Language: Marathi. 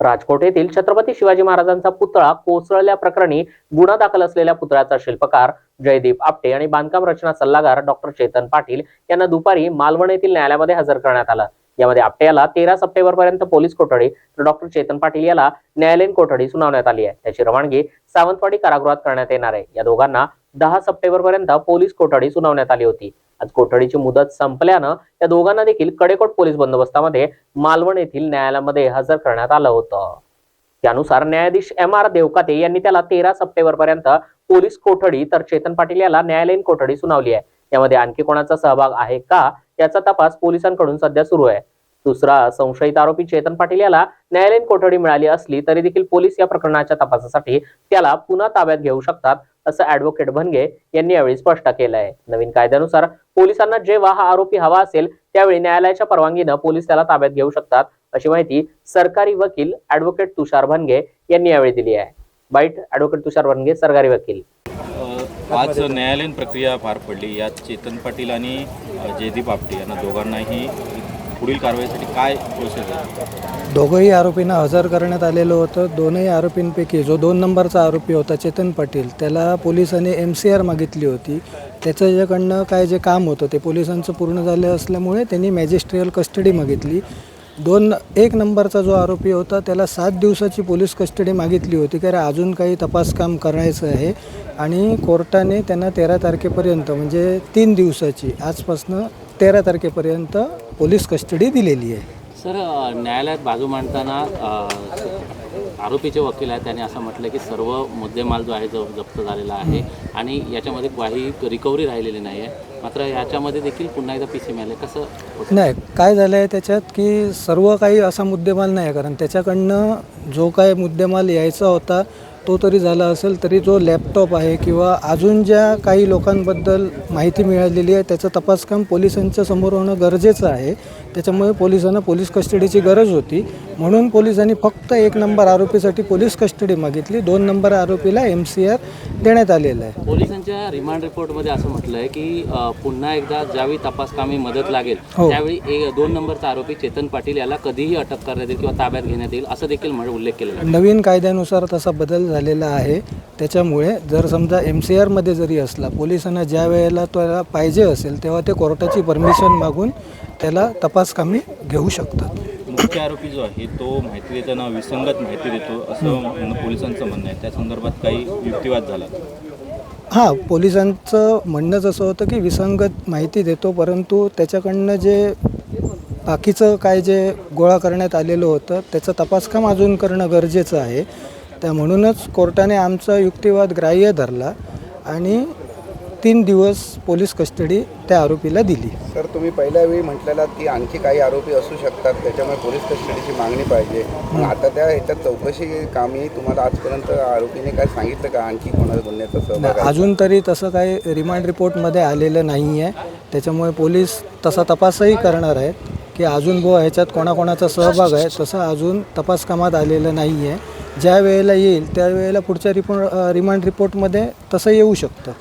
राजकोट येथील छत्रपती शिवाजी महाराजांचा पुतळा कोसळल्या प्रकरणी गुन्हा दाखल असलेल्या पुतळ्याचा शिल्पकार जयदीप आपटे आणि बांधकाम रचना सल्लागार डॉक्टर चेतन पाटील यांना दुपारी मालवण येथील न्यायालयामध्ये हजर करण्यात आलं. यामध्ये आपटे याला तेरा सप्टेंबर पर्यंत पोलीस कोठडी तर डॉक्टर चेतन पाटील याला न्यायालयीन कोठडी सुनावण्यात आली आहे. त्याची रवानगी सावंतवाडी कारागृहात करण्यात येणार आहे. या दोघांना दहा सप्टेंबर पर्यंत पोलीस कोठडी सुनावण्यात आली होती. आज कोठडीची मुदत संपल्यानं त्या दोघांना देखील कडेकोट पोलीस बंदोबस्तामध्ये मालवण येथील न्यायालयामध्ये हजर करण्यात आलं होतं. त्यानुसार न्यायाधीश एम आर देवकाते यांनी त्याला तेरा सप्टेंबर पर्यंत पोलीस कोठडी तर चेतन पाटील याला न्यायालयीन कोठडी सुनावली आहे. यामध्ये आणखी कोणाचा सहभाग आहे का याचा तपास पोलिसांकडून सध्या सुरू आहे. दुसरा संशयित आरोपी चेतन पाटील याला न्यायालयीन कोठडी मिळाली असली तरी देखील पोलीस या प्रकरणाच्या तपासासाठी त्याला पुन्हा ताब्यात घेऊ शकतात असं ऍडव्होकेट भनगे यांनी यावेळी स्पष्ट केलं आहे नवीन कायद्यानुसार पोलिसांना जेव्हा हा आरोपी हवा असेल त्यावेळी न्यायालयाच्या परवानगीनं पोलीस त्याला ताब्यात घेऊ शकतात अशी माहिती सरकारी वकील ऍडव्होकेट तुषार भनगे यांनी यावेळी दिली आहे. बाईट ऍडव्होकेट तुषार भनगे सरकारी वकील. आज न्यायालयीन प्रक्रिया पार पडली. यात चेतन पाटील आणि जयदीप आपटे यांना दोघांनाही पुढील कारवाईसाठी काय प्रोसेस आहे? दोघंही आरोपींना हजर करण्यात आलेलं होतं. दोनही आरोपींपैकी जो दोन नंबरचा आरोपी होता चेतन पाटील त्याला पोलिसांनी एम सी आर मागितली होती. त्याच्याकडनं काय जे काम होतं ते पोलिसांचं पूर्ण झालं असल्यामुळे त्यांनी मॅजिस्ट्रियल कस्टडी मागितली. दोन एक नंबरचा जो आरोपी होता त्याला सात दिवसाची पोलीस कस्टडी मागितली होती कारण अजून काही तपास काम करायचं आहे. आणि कोर्टाने त्यांना तेरा तारखेपर्यंत म्हणजे तीन दिवसाची आजपासनं तेरा तारखेपर्यंत पोलीस कस्टडी दिलेली आहे. सर न्यायालयात बाजू मांडताना आरोपीचे वकील आहेत त्यांनी असं म्हटलं की सर्व मुद्देमाल जो आहे जो जप्त झालेला आहे आणि याच्यामध्ये काही रिकव्हरी राहिलेली नाही आहे मात्र याच्यामध्ये देखील पुन्हा एकदा पी सी मिळाले कसं? नाही काय झालं आहे त्याच्यात की सर्व काही असा मुद्देमाल नाही आहे कारण त्याच्याकडनं जो काय मुद्देमाल यायचा होता तो तरी झाला असेल तरी जो लॅपटॉप आहे किंवा अजून ज्या काही लोकांबद्दल माहिती मिळालेली आहे त्याचं तपासकाम पोलिसांच्या समोर होणं गरजेचं आहे. त्याच्यामुळे पोलिसांना पोलीस कस्टडीची गरज होती. म्हणून पोलिसांनी फक्त एक नंबर आरोपीसाठी पोलीस कस्टडी मागितली. दोन नंबर आरोपीला एम सी आर देण्यात आलेलं आहे. पोलिसांच्या रिमांड रिपोर्टमध्ये असं म्हटलं आहे की पुन्हा एकदा ज्यावेळी तपास कामी मदत लागेल हो. त्यावेळी दोन नंबरचा आरोपी चेतन पाटील याला कधीही अटक करण्यात येईल किंवा ताब्यात घेण्यात येईल असं देखील उल्लेख आहे. नवीन कायद्यानुसार तसा बदल झालेला आहे. त्याच्यामुळे जर समजा एम सी आरमध्ये जरी असला पोलिसांना ज्या वेळेला त्याला पाहिजे असेल तेव्हा ते कोर्टाची परमिशन मागून त्याला तपास कामी घेऊ शकतात. मुख्य आरोपी जो आहे तो माहिती देताना विसंगत माहिती देतो असं म्हणणं पोलिसांचं म्हणणं आहे. त्या संदर्भात काही युक्तिवाद झाला हां पोलिसांचं म्हणणंच असं होतं की विसंगत माहिती देतो परंतु त्याच्याकडनं जे बाकीचं काय जे गोळा करण्यात आलेलं होतं त्याचं तपासकाम अजून करणं गरजेचं आहे. त्या म्हणूनच कोर्टाने आमचा युक्तिवाद ग्राह्य धरला आणि तीन दिवस पोलीस कस्टडी त्या आरोपीला दिली. सर तुम्ही पहिल्या वेळी म्हटलेलात की आणखी काही आरोपी असू शकतात त्याच्यामुळे पोलीस कस्टडीची मागणी पाहिजे. मग आता त्या ह्याच्यात चौकशी कामी तुम्हाला आजपर्यंत आरोपीने काय सांगितलं का? आणखी कोणाच्या गुन्ह्याचा सहभाग? अजून तरी तसं काही रिमांड रिपोर्टमध्ये आलेलं नाही आहे त्याच्यामुळे पोलीस तसा तपासही करणार आहेत की अजून बुवा ह्याच्यात कोणाकोणाचा सहभाग आहे तसं अजून तपास कामात आलेलं नाही आहे ज्या वेळेला येईल त्यावेळेला पुढच्या रिपो रिमांड रिपोर्टमध्ये तसं येऊ शकतं.